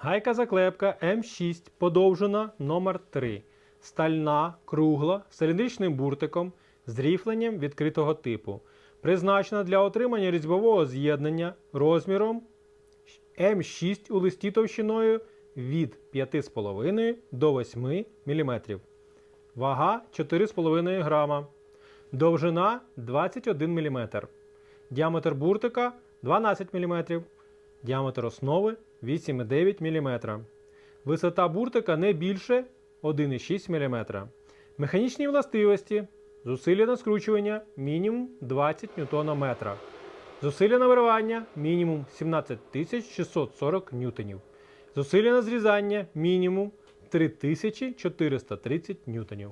Гайка заклепка М6 подовжена номер 3 Стальна, кругла, з циліндричним буртиком з ріфленням відкритого типу. Призначена для отримання різьбового з'єднання розміром М6 у листі товщиною від 5,5 до 8 мм. Вага 4,5 грама. Довжина 21 мм. Діаметр буртика 12 мм. Діаметр основи 8,9 мм. Висота буртика не більше 1,6 мм. Механічні властивості. Зусилля на скручування мінімум 20 Нм. Зусилля на виривання мінімум 17640 ньютонів. Зусилля на зрізання мінімум 3430 ньютонів.